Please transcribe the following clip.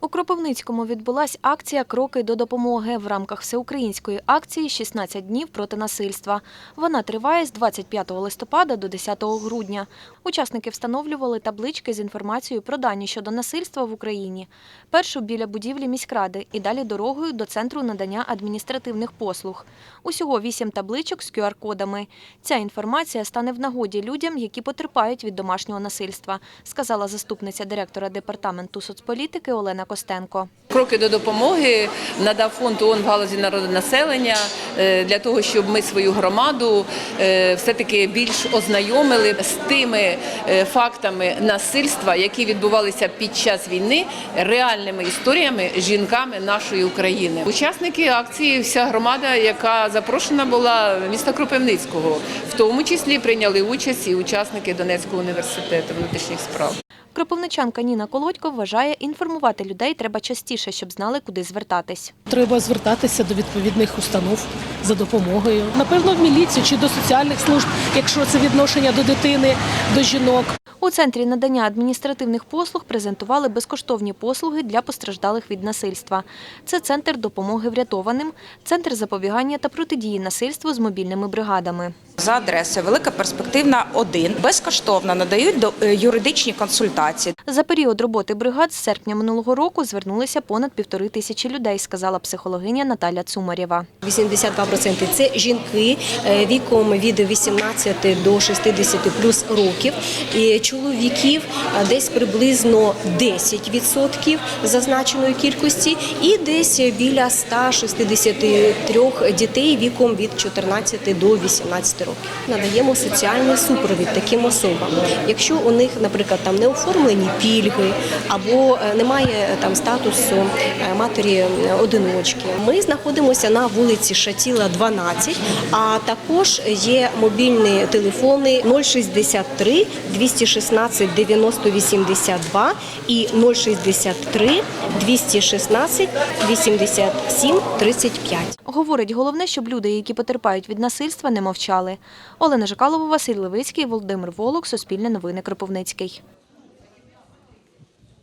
У Кропивницькому відбулась акція Кроки до допомоги в рамках всеукраїнської акції «16 днів проти насильства. Вона триває з 25 листопада до 10 грудня. Учасники встановлювали таблички з інформацією про дані щодо насильства в Україні. Першу біля будівлі міськради і далі дорогою до центру надання адміністративних послуг. Усього вісім табличок з QR-кодами. Ця інформація стане в нагоді людям, які потерпають від домашнього насильства, сказала заступниця директора департаменту соцполітики Олена Костенко. Кроки до допомоги надав фонд ООН в галузі народонаселення е, для того, щоб ми свою громаду е, все-таки більш ознайомили з тими е, фактами насильства, які відбувалися під час війни, реальними історіями жінками нашої України. Учасники акції, вся громада, яка запрошена була міста Кропивницького, в тому числі прийняли участь і учасники Донецького університету внутрішніх справ. Кропивничанка Ніна Колодько вважає, інформувати людей треба частіше, щоб знали, куди звертатись. Треба звертатися до відповідних установ за допомогою. Напевно, в міліцію чи до соціальних служб, якщо це відношення до дитини, до жінок. У центрі надання адміністративних послуг презентували безкоштовні послуги для постраждалих від насильства. Це центр допомоги врятованим, центр запобігання та протидії насильству з мобільними бригадами. За адресою Велика Перспективна 1 безкоштовно надають до- е, юридичні консультації. За період роботи бригад з серпня минулого року звернулися понад півтори тисячі людей, сказала психологиня Наталя Цумарєва. 82% – це жінки е, віком від 18 до 60 плюс років. І чоловіків десь приблизно 10% зазначеної кількості, і десь біля 163 дітей віком від 14 до 18 років. Надаємо соціальний супровід таким особам. Якщо у них, наприклад, там не оформлені пільги або е, немає там статусу е, матері е, одиночки, ми знаходимося на вулиці Шатіла, 12, а також є мобільні телефони 063 216 90 82 і 063 216 87 35. Говорить, головне, щоб люди, які потерпають від насильства, не мовчали. Олена Жакалова, Василь Левицький, Володимир Волок, Суспільне новини Кропивницький.